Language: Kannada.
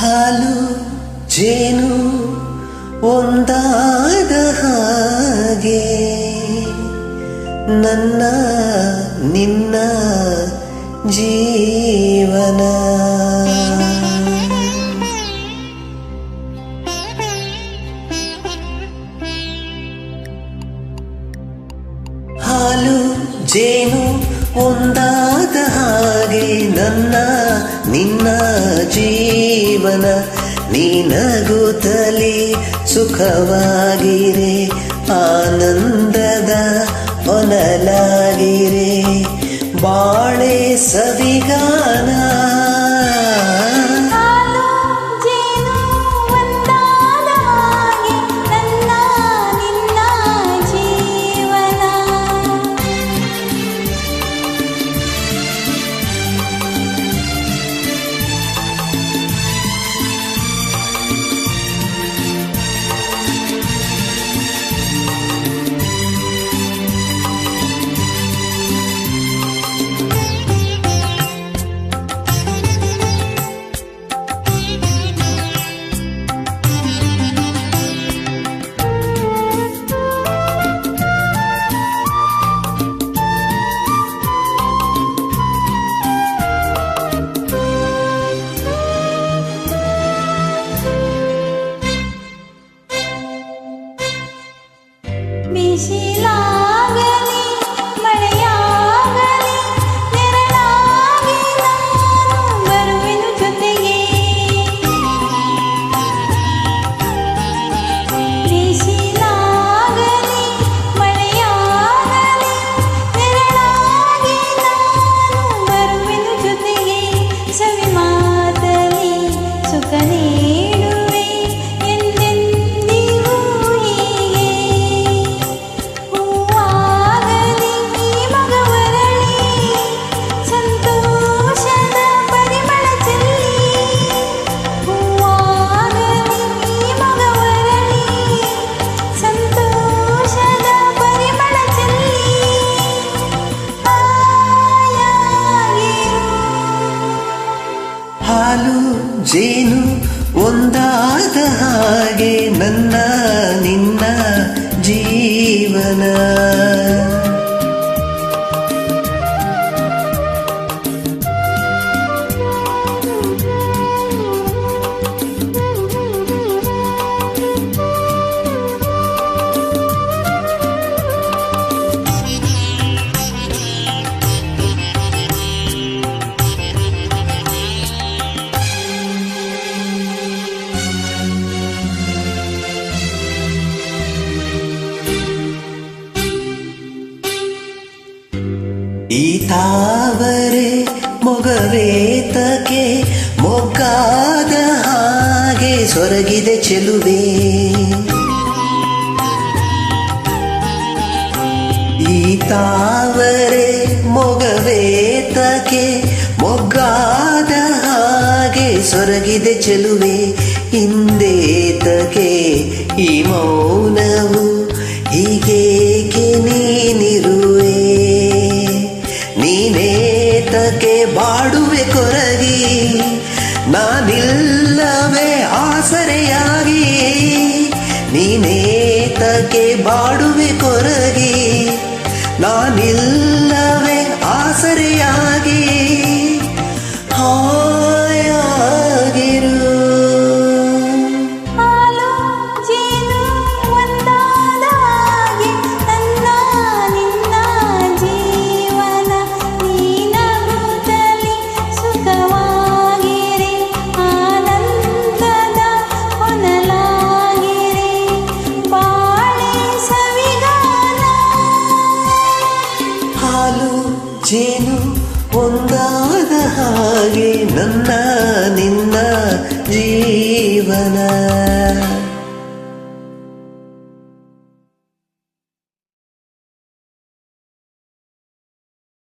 ಹಾಲು ಜೇನು ಒಂದಾದ ಹಾಗೆ ನನ್ನ ನಿನ್ನ ಜೀವನ. ಹಾಲು ಜೇನು ಒಂದಾದ ಹಾಗೆ ನನ್ನ ನಿನ್ನ ಜೀವನ ನೀನಗುತ್ತಲಿ ಸುಖವಾಗಿರೆ ಆನಂದದ ಹೊನಲಾಗಿರೆ ಬಾಳೆ ಸವಿಗಾನ and ಹಾಲು ಜೇನು ಒಂದಾದ ಹಾಗೆ ನನ್ನ ನಿನ್ನ ಜೀವನ. ತಾವರೆ ಮೊಗವೇತಕ್ಕೆ ಮೊಗ್ಗಾದ ಹಾಗೆ ಸೊರಗಿದೆ ಚೆಲುವೆ. ಈ ತಾವರೆ ಮೊಗವೇತಕ್ಕೆ ಮೊಗ್ಗಾದ ಹಾಗೆ ಸೊರಗಿದೆ ಚೆಲುವೆ. ಹಿಂದೇತಕ್ಕೆ ಈ ಮೌನವು के बाद ಒಂದಾದ ಹಾಗೆ ನನ್ನ ನಿನ್ನ ಜೀವನ.